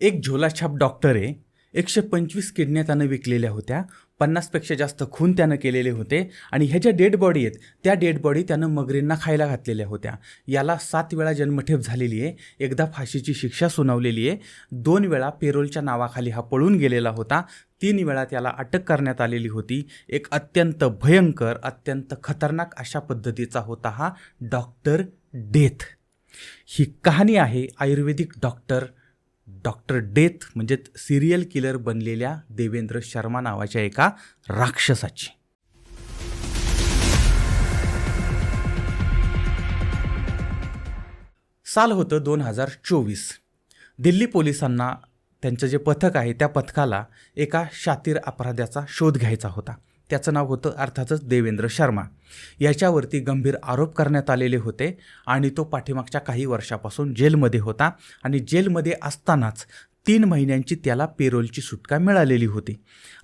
एक झोलाछाप डॉक्टर आहे एकशे पंचवीस किडन्या त्यानं विकलेल्या होत्या. पन्नासपेक्षा जास्त खून त्यानं केलेले होते आणि ह्या ज्या डेड बॉडी आहेत त्या डेड बॉडी त्यानं मगरींना खायला घातलेल्या होत्या. याला सात वेळा जन्मठेप झालेली आहे. एकदा फाशीची शिक्षा सुनावलेली आहे. दोन वेळा पेरोलच्या नावाखाली हा पळून गेलेला होता. तीन वेळा त्याला अटक करण्यात आलेली होती. एक अत्यंत भयंकर अत्यंत खतरनाक अशा पद्धतीचा होता हा डॉक्टर डेथ. ही कहाणी आहे आयुर्वेदिक डॉक्टर डॉक्टर डेथ म्हणजेच सिरियल किलर बनलेल्या देवेंद्र शर्मा नावाच्या एका राक्षसाची. साल होतं दोन हजार चोवीस. दिल्ली पोलिसांना त्यांचं जे पथक आहे त्या पथकाला एका शातीर अपराध्याचा शोध घ्यायचा होता. त्याचं नाव होतं अर्थातच देवेंद्र शर्मा. याच्यावरती गंभीर आरोप करण्यात आलेले होते आणि तो पाठीमागच्या काही वर्षापासून जेलमध्ये होता आणि जेलमध्ये असतानाच तीन महिन्यांची त्याला पेरोलची सुटका मिळालेली होती.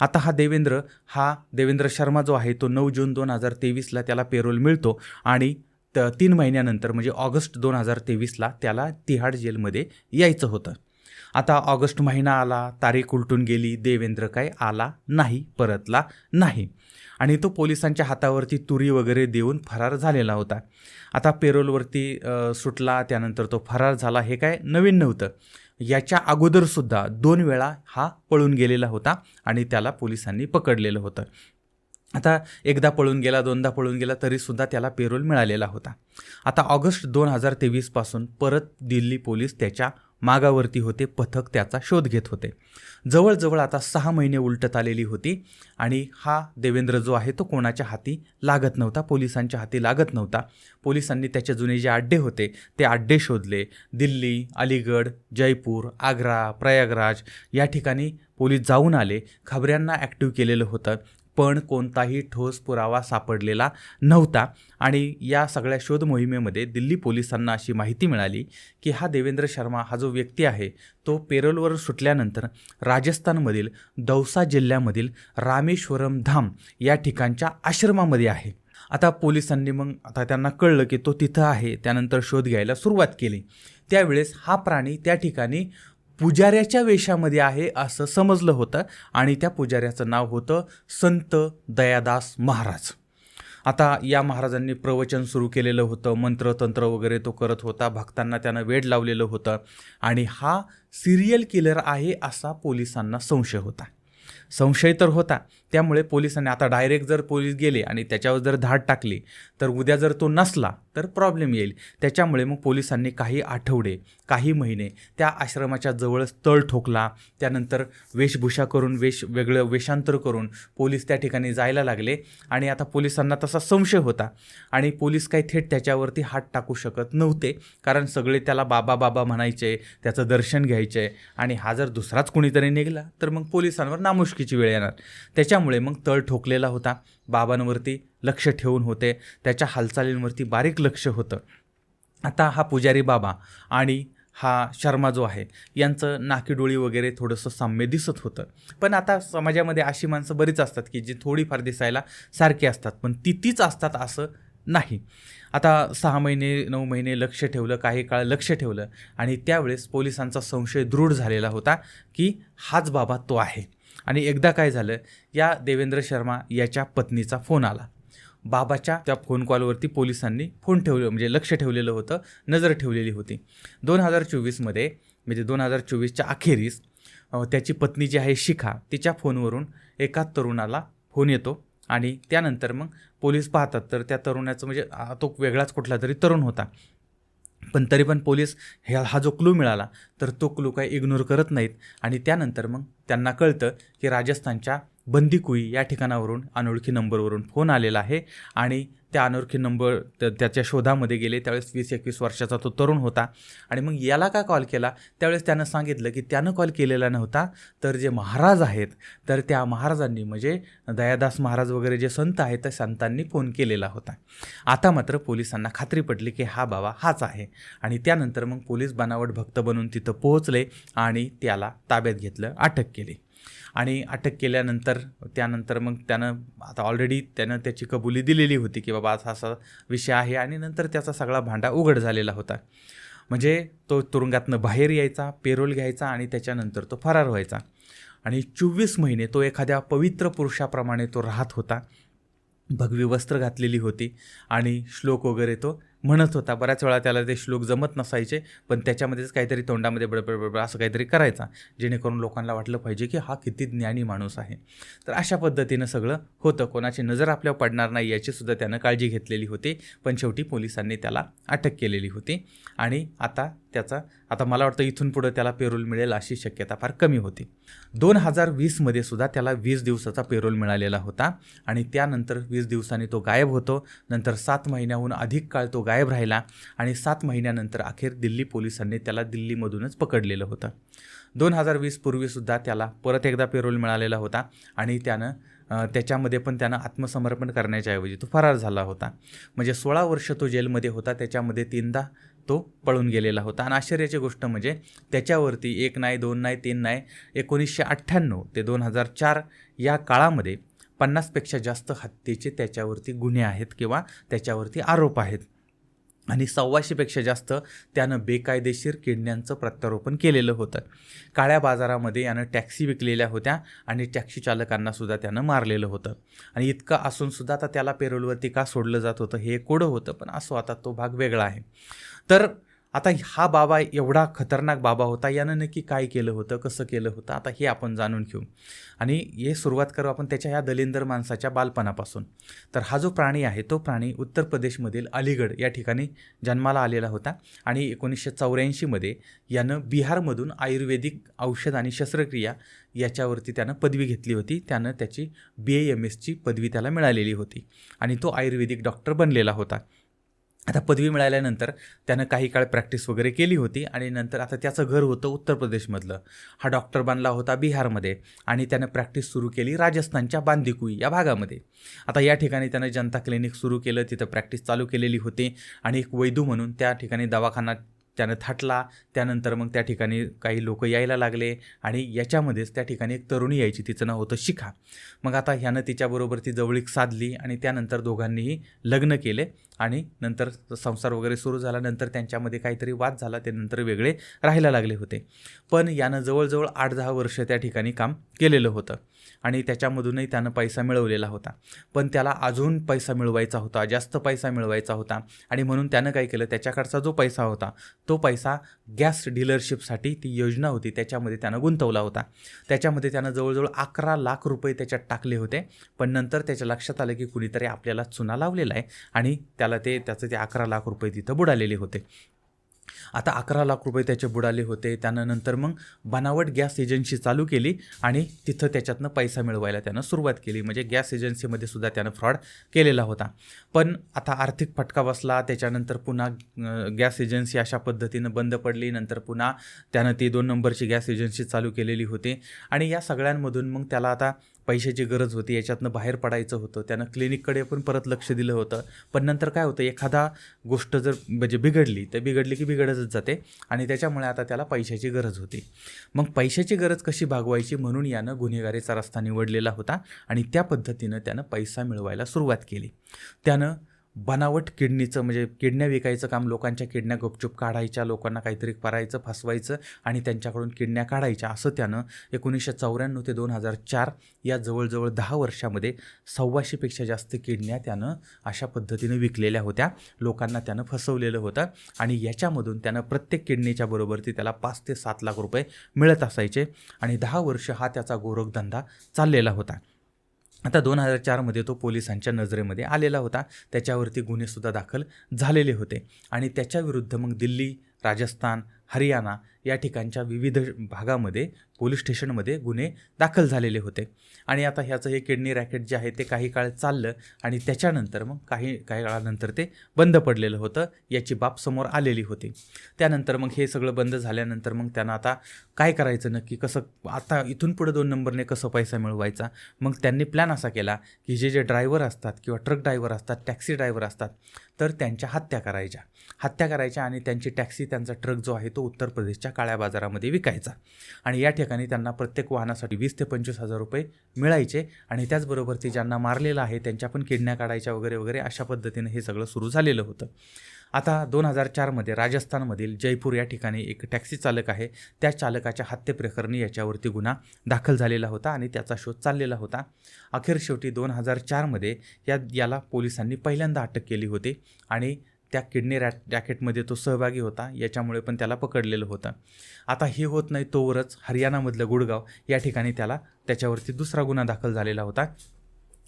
आता हा देवेंद्र हा देवेंद्र शर्मा जो आहे तो नऊ जून दोन हजार तेवीसला त्याला पेरोल मिळतो आणि त तीन महिन्यानंतर म्हणजे ऑगस्ट दोन हजार तेवीसला त्याला तिहाड जेलमध्ये यायचं होतं. आता ऑगस्ट महिना आला तारीख उलटून गेली देवेंद्र काय आला नाही परतला नाही. आणि तो पोलिसांच्या हातावरती तुरी वगैरे देऊन फरार झालेला होता. आता पेरोलवरती सुटला त्यानंतर तो फरार झाला हे काय नवीन नव्हतं. याच्या अगोदरसुद्धा दोन वेळा हा पळून गेलेला होता आणि त्याला पोलिसांनी पकडलेलं होतं. आता एकदा पळून गेला दोनदा पळून गेला तरीसुद्धा त्याला पेरोल मिळालेला होता. आता ऑगस्ट दोन हजार तेवीसपासून परत दिल्ली पोलीस त्याच्या मागावरती होते पथक त्याचा शोध घेत होते. जवळजवळ आता सहा महिने उलटत आलेली होती आणि हा देवेंद्र जो आहे तो कोणाच्या हाती लागत नव्हता पोलिसांच्या हाती लागत नव्हता. पोलिसांनी त्याचे जुने जे अड्डे होते ते अड्डे शोधले. दिल्ली अलीगड जयपूर आग्रा प्रयागराज या ठिकाणी पोलीस जाऊन आले खबऱ्यांना ॲक्टिव्ह केलेलं होतं. पण कोणताही ठोस पुरावा सापडलेला नव्हता. आणि या सगळ्या शोध मोहिमेमध्ये दिल्ली पोलिसांना अशी माहिती मिळाली की हा देवेंद्र शर्मा हा जो व्यक्ती आहे तो पेरोलवर सुटल्यानंतर राजस्थानमधील दौसा जिल्ह्यामधील रामेश्वरम धाम या ठिकाणच्या आश्रमामध्ये आहे. आता पोलिसांनी मग आता त्यांना कळलं की तो तिथं आहे त्यानंतर शोध घ्यायला सुरुवात केली. त्यावेळेस हा प्राणी त्या ठिकाणी पुजाऱ्याच्या वेशामध्ये आहे असं समजलं होतं आणि त्या पुजाऱ्याचं नाव होतं संत दयादास महाराज. आता या महाराजांनी प्रवचन सुरू केलेलं होतं मंत्रतंत्र वगैरे तो करत होता भक्तांना त्यानं वेड लावलेलं होतं आणि हा सिरियल किलर आहे असा पोलिसांना संशय होता. संशय तर होता त्यामुळे पोलिसांनी आता डायरेक्ट जर पोलीस गेले आणि त्याच्यावर जर धाड टाकली तर उद्या जर तो नसला तर प्रॉब्लेम येईल. त्याच्यामुळे मग पोलिसांनी काही आठवडे काही महिने त्या आश्रमाच्या जवळच तळ ठोकला. त्यानंतर वेशभूषा करून वेश वेगळं वेषांतर करून पोलीस त्या ठिकाणी जायला लागले. आणि आता पोलिसांना तसा संशय होता. आणि पोलीस काही थेट त्याच्यावरती हात टाकू शकत नव्हते. कारण सगळे त्याला बाबा बाबा म्हणायचे त्याचं दर्शन घ्यायचे. आणि हा जर दुसराच कोणीतरी निघाला तर मग पोलिसांवर नामुष्कीची वेळ येणार. त्याच्या त्यामुळे मग तळ ठोकलेला होता. बाबांवरती लक्ष ठेवून होते. त्याच्या हालचालींवरती बारीक लक्ष होतं. आता हा पुजारी बाबा आणि हा शर्मा जो आहे यांचं नाकीडोळी वगैरे थोडंसं साम्य दिसत होतं. पण आता समाजामध्ये अशी माणसं बरीच असतात की जी थोडीफार दिसायला सारखी असतात. पण ती तीच असतात असं नाही. आता सहा महिने नऊ महिने लक्ष ठेवलं काही काळ लक्ष ठेवलं आणि त्यावेळेस पोलिसांचा संशय दृढ झालेला होता की हाच बाबा तो आहे. आणि एकदा काय झालं या देवेंद्र शर्मा याच्या पत्नीचा फोन आला. बाबाच्या त्या फोन कॉलवरती पोलिसांनी फोन ठेवलं म्हणजे लक्ष ठेवलेलं होतं नजर ठेवलेली होती. दोन हजार चोवीसमध्ये म्हणजे दोन हजार चोवीसच्या अखेरीस त्याची पत्नी जी आहे शिखा तिच्या फोनवरून एका तरुणाला फोन येतो आणि त्यानंतर मग पोलीस पाहतात. तर त्या तरुणाचं म्हणजे तो वेगळाच कुठला तरी तरुण होता. पण तरी पण पोलीस ह्या हा जो क्लू मिळाला तर तो क्लू काही इग्नोर करत नाहीत. आणि त्यानंतर मग त्यांना कळतं की राजस्थानच्या बंदीकुई या ठिकाणावरून अनोळखी नंबरवरून फोन आलेला आहे आणि त्या अनोळखी नंबर त्याच्या शोधामध्ये गेले. त्यावेळेस वीस एकवीस वर्षाचा तो तरुण होता आणि मग याला का कॉल केला? त्यावेळेस त्यानं सांगितलं की त्यानं कॉल केलेला नव्हता तर जे महाराज आहेत तर त्या महाराजांनी म्हणजे दयादास महाराज वगैरे जे संत आहेत त्या संतांनी फोन केलेला होता. आता मात्र पोलिसांना खात्री पडली की हा बाबा हाच आहे आणि त्यानंतर मग पोलीस बनावट भक्त बनून तिथं पोहोचले आणि त्याला ताब्यात घेतलं अटक केली. आणि अटक केल्यानंतर त्यानंतर मग त्यानं आता ऑलरेडी त्यानं त्याची कबुली दिलेली होती की बाबा असा असा विषय आहे आणि नंतर त्याचा सगळा भांडा उघड झालेला होता. म्हणजे तो तुरुंगातनं बाहेर यायचा पेरोल घ्यायचा आणि त्याच्यानंतर तो फरार व्हायचा. आणि चोवीस महिने तो एखाद्या पवित्र पुरुषाप्रमाणे तो राहत होता. भगवी वस्त्र घातलेली होती आणि श्लोक वगैरे तो म्हणत होता. बऱ्याच वेळा त्याला ते श्लोक जमत नसायचे पण त्याच्यामध्येच काहीतरी तोंडामध्ये बडबड बडबड असं काहीतरी करायचा जेणेकरून लोकांना वाटलं पाहिजे की हा किती ज्ञानी माणूस आहे. तर अशा पद्धतीनं सगळं होतं. कोणाची नजर आपल्यावर पडणार नाही याची सुद्धा त्यानं काळजी घेतलेली होती पण शेवटी पोलिसांनी त्याला अटक केलेली होती. आणि आता त्याचा. आता मला वाटतं इथून पुढं त्याला पेरोल मिळेल अशी शक्यता फार कमी होती. दोन हजार वीसमध्ये सुद्धा त्याला वीस दिवसाचा पेरोल मिळालेला होता आणि त्यानंतर वीस दिवसांनी तो गायब होतो. नंतर सात महिन्याहून अधिक काळ तो गायब राहिला आणि सात महिन्यानंतर अखेर दिल्ली पोलिसांनी त्याला दिल्लीमधूनच पकडलेलं होतं. दोन हजार वीस पूर्वीसुद्धा त्याला परत एकदा पेरोल मिळालेला होता आणि त्यानं त्याच्यामध्ये पण त्यानं आत्मसमर्पण करण्याच्या ऐवजी तो फरार झाला होता. म्हणजे सोळा वर्ष तो जेलमध्ये होता. त्याच्यामध्ये तीनदा तो पळून गेलेला होता. आणि आश्चर्याची गोष्ट म्हणजे त्याच्यावरती एक नाही दोन नाही तीन नाही एकोणीसशे अठ्ठ्याण्णव ते दोन हजार चार या काळामध्ये पन्नासपेक्षा जास्त हत्येचे त्याच्यावरती गुन्हे आहेत किंवा त्याच्यावरती आरोप आहेत. आणि सव्वाशेपेक्षा जास्त त्यानं बेकायदेशीर किडण्यांचं प्रत्यारोपण केलेलं होतं. काळ्या बाजारामध्ये यानं टॅक्सी विकलेल्या होत्या आणि टॅक्सी चालकांनासुद्धा त्यानं मारलेलं होतं. आणि इतकं असूनसुद्धा आता त्याला पेरोलवरती का सोडलं जात होतं हे कोडं होतं पण असो आता तो भाग वेगळा आहे. तर आता हा बाबा एवढा खतरनाक बाबा होता यानं नक्की काय केलं होतं कसं केलं होतं आता हे आपण जाणून घेऊ. आणि हे सुरुवात करू आपण त्याच्या ह्या दलिंदर माणसाच्या बालपणापासून. तर हा जो प्राणी आहे तो प्राणी उत्तर प्रदेशमधील अलीगड या ठिकाणी जन्माला आलेला होता आणि एकोणीसशे चौऱ्याऐंशीमध्ये यानं बिहारमधून आयुर्वेदिक औषध आणि शस्त्रक्रिया याच्यावरती त्यानं पदवी घेतली होती. त्यानं त्याची बी ए एम एसची पदवी त्याला मिळालेली होती आणि तो आयुर्वेदिक डॉक्टर बनलेला होता. आता पदवी मिळाल्यानंतर त्यानं काही काळ प्रॅक्टिस वगैरे केली होती आणि नंतर आता त्याचं घर होतं उत्तर प्रदेशमधलं. हा डॉक्टर बनला होता बिहारमध्ये आणि त्यानं प्रॅक्टिस सुरू केली राजस्थानच्या बांदिकुई या भागामध्ये. आता या ठिकाणी त्यानं जनता क्लिनिक सुरू केलं तिथं प्रॅक्टिस चालू केलेली होती आणि एक वैदू म्हणून त्या ठिकाणी दवाखाना त्यानं थाटला. त्यानंतर मग त्या ठिकाणी काही लोक यायला लागले आणि याच्यामध्येच त्या ठिकाणी एक तरुणी यायची. तिचं नाव होतं शिखा. मग आता ह्यानं तिच्याबरोबर ती जवळीक साधली आणि त्यानंतर दोघांनीही लग्न केले आणि नंतर संसार वगैरे सुरू झाला. नंतर त्यांच्यामध्ये काहीतरी वाद झाला. ते नंतर वेगळे राहायला लागले होते. पण यानं जवळजवळ आठ दहा वर्ष त्या ठिकाणी काम केलेलं होतं. आणि त्याच्यामधूनही त्यानं पैसा मिळवलेला होता. पण त्याला अजून पैसा मिळवायचा होता जास्त पैसा मिळवायचा होता आणि म्हणून त्यानं काय केलं त्याच्याकडचा जो पैसा होता तो पैसा गॅस डीलरशिपसाठी ती योजना होती त्याच्यामध्ये त्यानं गुंतवला होता. त्याच्यामध्ये त्यानं जवळजवळ अकरा लाख रुपये त्याच्यात टाकले होते पण नंतर त्याच्या लक्षात आलं की कुणीतरी आपल्याला चुना लावलेला आहे आणि त्याला ते त्याचं ते अकरा लाख रुपये तिथं बुडालेले होते. आता अकरा लाख रुपये त्याचे बुडाले होते. त्यानं नंतर मग बनावट गॅस एजन्सी चालू केली आणि तिथं त्याच्यातनं पैसा मिळवायला त्यानं सुरुवात केली. म्हणजे गॅस एजन्सीमध्ये सुद्धा त्यानं फ्रॉड केलेला होता. पण आता आर्थिक फटका बसला. त्याच्यानंतर पुन्हा गॅस एजन्सी अशा पद्धतीनं बंद पडली. नंतर पुन्हा त्यानं ती दोन नंबरची गॅस एजन्सी चालू केलेली होती. आणि या सगळ्यांमधून मग त्याला आता पैशाची गरज होती याच्यातनं बाहेर पडायचं होतं त्यानं क्लिनिककडे पण परत लक्ष दिलं होतं. पण नंतर काय होतं एखादा गोष्ट जर म्हणजे बिघडली तर बिघडली की बिघडतच जाते आणि त्याच्यामुळे आता त्याला पैशाची गरज होती. मग पैशाची गरज कशी भागवायची म्हणून यानं गुन्हेगारीचा रस्ता निवडलेला होता आणि त्या पद्धतीनं त्यानं पैसा मिळवायला सुरुवात केली. त्यानं बनावट किडनीचं म्हणजे किडण्या विकायचं काम लोकांच्या किडण्या गुपचूप काढायच्या लोकांना काहीतरी करायचं फसवायचं आणि त्यांच्याकडून किडण्या काढायच्या असं त्यानं एकोणीसशे चौऱ्याण्णव ते दोन हजार चार या जवळजवळ दहा वर्षामध्ये सव्वाशेपेक्षा जास्त किडण्या त्यानं अशा पद्धतीनं विकलेल्या होत्या. लोकांना त्यानं फसवलेलं होतं आणि याच्यामधून त्यानं प्रत्येक किडनीच्या बरोबरती त्याला पाच ते सात लाख रुपये मिळत असायचे आणि दहा वर्ष हा त्याचा गोरखधंदा चाललेला होता. आता दोन हजार चारमध्ये तो पोलिसांच्या नजरेमध्ये आलेला होता. त्याच्यावरती गुन्हेसुद्धा दाखल झालेले होते. आणि त्याच्याविरुद्ध मग दिल्ली राजस्थान हरियाणा या ठिकाणच्या विविध भागामध्ये पोलीस स्टेशनमध्ये गुन्हे दाखल झालेले होते. आणि आता ह्याचं हे किडनी रॅकेट जे आहे ते काही काळ चाललं आणि त्याच्यानंतर मग काही काही काळानंतर ते बंद पडलेलं होतं याची बाब समोर आलेली होती. त्यानंतर मग हे सगळं बंद झाल्यानंतर मग त्यांना आता काय करायचं नक्की? कसं आता इथून पुढे दोन नंबरने कसं पैसा मिळवायचा? मग त्यांनी प्लॅन असा केला की जे जे ड्रायव्हर असतात किंवा ट्रक ड्रायव्हर असतात टॅक्सी ड्रायव्हर असतात तर त्यांच्या हत्या करायच्या. हत्या करायच्या आणि त्यांची टॅक्सी त्यांचा ट्रक जो आहे तो उत्तर प्रदेशच्या काळ्या बाजारामध्ये विकायचा. आणि या ठिकाणी त्यांना प्रत्येक वाहनासाठी वीस ते पंचवीस हजार रुपये मिळायचे आणि त्याचबरोबर ते ज्यांना मारलेलं आहे त्यांच्या पण किडण्या काढायच्या वगैरे वगैरे अशा पद्धतीनं हे सगळं सुरू झालेलं होतं. आता दोन हजार चारमध्ये राजस्थानमधील जयपूर या ठिकाणी एक टॅक्सी चालक आहे. त्या चालकाच्या हत्येप्रकरणी याच्यावरती गुन्हा दाखल झालेला होता आणि त्याचा शोध चाललेला होता. अखेर शेवटी दोन हजार चारमध्ये या याला पोलिसांनी पहिल्यांदा अटक केली होती आणि त्या किडनी रॅ रॅकेटमध्ये तो सहभागी होता याच्यामुळे पण त्याला पकडलेलं होतं. आता हे होत नाही तोवरच हरियाणामधलं गुडगाव या ठिकाणी त्याला त्याच्यावरती दुसरा गुन्हा दाखल झालेला होता.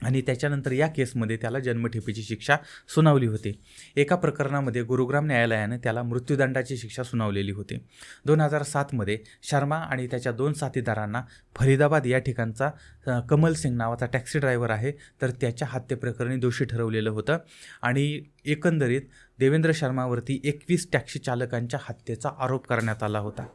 आणि त्याच्यानंतर या केसमध्ये त्याला जन्मठेपेची शिक्षा सुनावली होती. एका प्रकरणामध्ये गुरुग्राम न्यायालयानं त्याला मृत्यूदंडाची शिक्षा सुनावलेली होती. दोन हजार सातमध्ये शर्मा आणि त्याच्या दोन साथीदारांना फरीदाबाद या ठिकाणचा कमल सिंग नावाचा टॅक्सी ड्रायव्हर आहे तर त्याच्या हत्येप्रकरणी दोषी ठरवलेलं होतं. आणि एकंदरीत देवेंद्र शर्मावरती एकवीस टॅक्सी चालकांच्या हत्येचा आरोप करण्यात आला होता.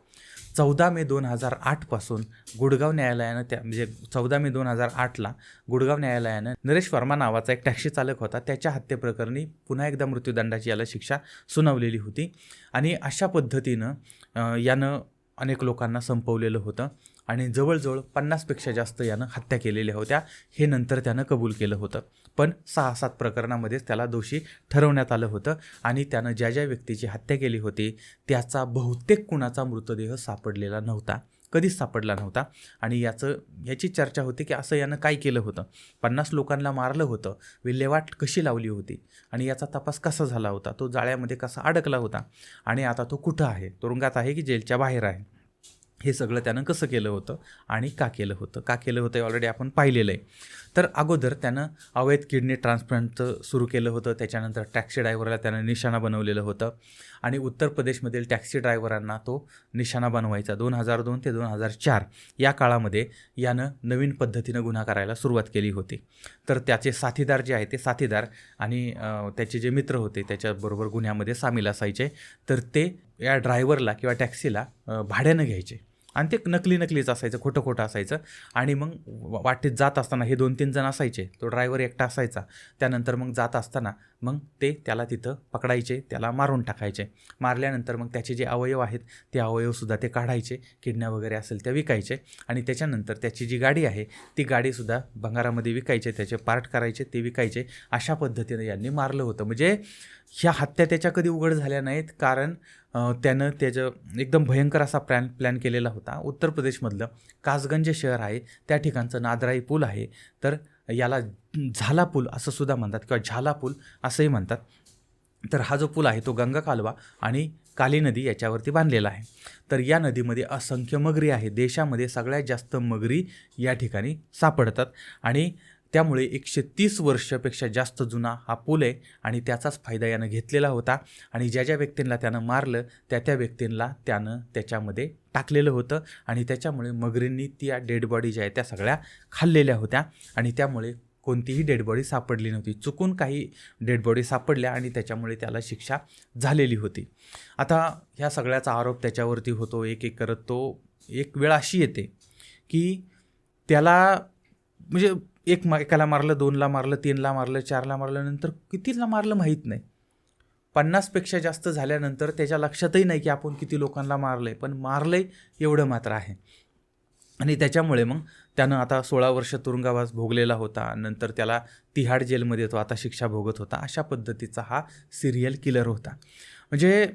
चौदा मे दोन हजार आठपासून गुडगाव न्यायालयानं त्या म्हणजे चौदा मे दोन हजार आठला गुडगाव न्यायालयानं नरेश वर्मा नावाचा एक टॅक्सी चालक होता. त्याच्या हत्येप्रकरणी पुन्हा एकदा मृत्यूदंडाची याला शिक्षा सुनावलेली होती. आणि अशा पद्धतीनं यानं अनेक लोकांना संपवलेलं होतं आणि जवळजवळ पन्नासपेक्षा जास्त यानं हत्या केलेल्या होत्या. हे नंतर त्यानं कबूल केलं होतं. पण सहा सात प्रकरणामध्येच त्याला दोषी ठरवण्यात आलं होतं आणि त्यानं ज्या ज्या व्यक्तीची हत्या केली होती त्याचा बहुतेक कुणाचा मृतदेह सापडलेला नव्हता कधीच सापडला नव्हता. आणि याचं याची चर्चा होती की असं यानं काय केलं होतं? पन्नास लोकांना मारलं होतं विल्हेवाट कशी लावली होती? आणि याचा तपास कसा झाला होता? तो जाळ्यामध्ये कसा अडकला होता? आणि आता तो कुठं आहे? तुरुंगात आहे की जेलच्या बाहेर आहे? हे सगळं त्यानं कसं केलं होतं आणि का केलं होतं? का केलं होतं हे ऑलरेडी आपण पाहिलेलं आहे. तर अगोदर त्यानं अवैध किडनी ट्रान्सप्लांटचं सुरू केलं होतं त्याच्यानंतर टॅक्सी ड्रायव्हरला त्यानं निशाणा बनवलेलं होतं आणि उत्तर प्रदेशमधील टॅक्सी ड्रायव्हरांना तो निशाणा बनवायचा. दोन हजार दोन ते दोन हजार चार या काळामध्ये यानं नवीन पद्धतीनं गुन्हा करायला सुरुवात केली होती. तर त्याचे साथीदार जे आहे ते साथीदार आणि त्याचे जे मित्र होते त्याच्याबरोबर गुन्ह्यामध्ये सामील असायचे. तर ते या ड्रायव्हरला किंवा टॅक्सीला भाड्यानं घ्यायचे. आणि ते नकली नकलीच असायचं खोटं खोटं असायचं. आणि मग वाटेत जात असताना हे दोन तीन जण असायचे. तो ड्रायव्हर एकटा असायचा. त्यानंतर मग जात असताना मग ते त्याला तिथं पकडायचे त्याला मारून टाकायचे. मारल्यानंतर मग त्याचे जे अवयव आहेत ते अवयवसुद्धा ते काढायचे किडण्या वगैरे असेल त्या विकायचे. आणि त्याच्यानंतर त्याची जी गाडी आहे ती गाडीसुद्धा भंगारामध्ये विकायचे त्याचे पार्ट करायचे ते विकायचे. अशा पद्धतीनं यांनी मारलं होतं. म्हणजे ह्या हत्या त्याच्या कधी उघड झाल्या नाहीत. कारण त्यानं त्याचं एकदम भयंकर असा प्लॅन प्लॅन केलेला होता. उत्तर प्रदेशमधलं कासगंज शहर आहे त्या ठिकाणचं नादराई पूल आहे. तर याला झाला पूल असं सुद्धा म्हणतात किंवा झाला पूल असंही म्हणतात. तर हा जो पूल आहे तो गंगा कालवा आणि काली नदी याच्यावरती बांधलेला आहे. तर या नदीमध्ये असंख्य मगरी आहे देशामध्ये सगळ्यात जास्त मगरी या ठिकाणी सापडतात. आणि त्यामुळे एकशे तीस वर्षापेक्षा जास्त जुना हा पूल आहे आणि त्याचाच फायदा यानं घेतलेला होता. आणि ज्या ज्या व्यक्तींना त्यानं मारलं त्या त्या व्यक्तींना त्यानं त्याच्यामध्ये टाकलेलं होतं. आणि त्याच्यामुळे मगरींनी त्या डेड बॉडी ज्या आहेत त्या सगळ्या खाल्लेल्या होत्या. आणि त्यामुळे कोणतीही डेड बॉडी सापडली नव्हती. चुकून काही डेड बॉडी सापडल्या आणि त्याच्यामुळे त्याला शिक्षा झालेली होती. आता ह्या सगळ्याचा आरोप त्याच्यावरती होतो. एक एक करत तो एक वेळ अशी येते की त्याला म्हणजे एक मा एकाला मारलं दोनला मारलं तीनला मारलं चारला मारलं नंतर कितीला मारलं माहीत नाही. पन्नासपेक्षा जास्त झाल्यानंतर त्याच्या लक्षातही नाही की आपण किती लोकांना मारलं आहे पण मारलं आहे एवढं मात्र आहे. आणि त्याच्यामुळे मग त्यानं आता सोळा वर्ष तुरुंगावास भोगलेला होता नंतर त्याला तिहाड जेलमध्ये तो आता शिक्षा भोगत होता अशा पद्धतीचा हा सिरियल किलर होता. म्हणजे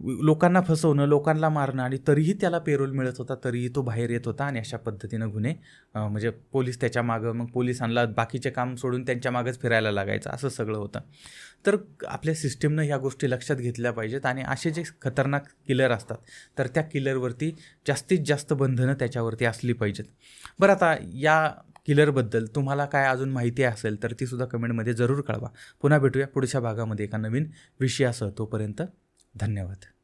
लोकांना फसवणं लोकांना मारणं आणि तरीही त्याला पेरोल मिळत होता तरीही तो बाहेर येत होता आणि अशा पद्धतीनं गुन्हे म्हणजे पोलीस त्याच्या मागं मग पोलिसांना बाकीचे काम सोडून त्यांच्या मागंच फिरायला लागायचं असं सगळं होतं. तर आपल्या सिस्टीमनं ह्या गोष्टी लक्षात घेतल्या पाहिजेत आणि असे जे खतरनाक किलर असतात तर त्या किलरवरती जास्तीत जास्त बंधनं त्याच्यावरती असली पाहिजेत. बरं आता या किलरबद्दल तुम्हाला काय अजून माहिती असेल तर ती सुद्धा कमेंटमध्ये जरूर कळवा. पुन्हा भेटूया पुढच्या भागामध्ये एका नवीन विषयासह तोपर्यंत. धन्यवाद.